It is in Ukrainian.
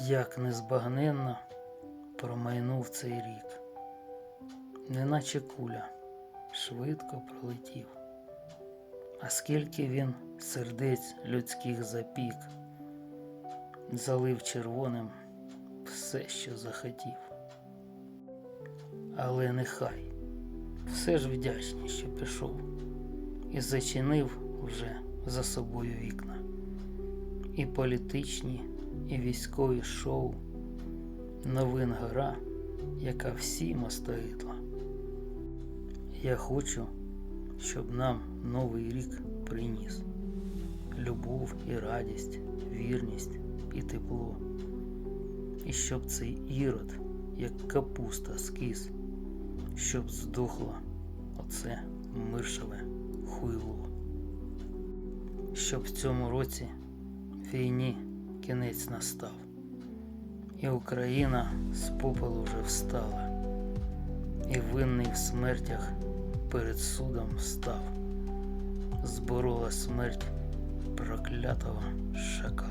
Як незбагненно промайнув цей рік, неначе куля швидко пролетів. А скільки він сердець людських запік, залив червоним все, що захотів. Але нехай все ж вдячні, що пішов і зачинив вже за собою вікна. І політичні, і військові шоу, новин гора, яка всім остогидла. Я хочу, щоб нам новий рік приніс любов і радість, вірність і тепло. І щоб цей ірод, як капуста скис, щоб здохло оце миршаве хуйло. Щоб в цьому році війні кінець настав, і Україна з попелу вже встала, і винний в смертях перед судом став, зборола смерть проклятого шакала.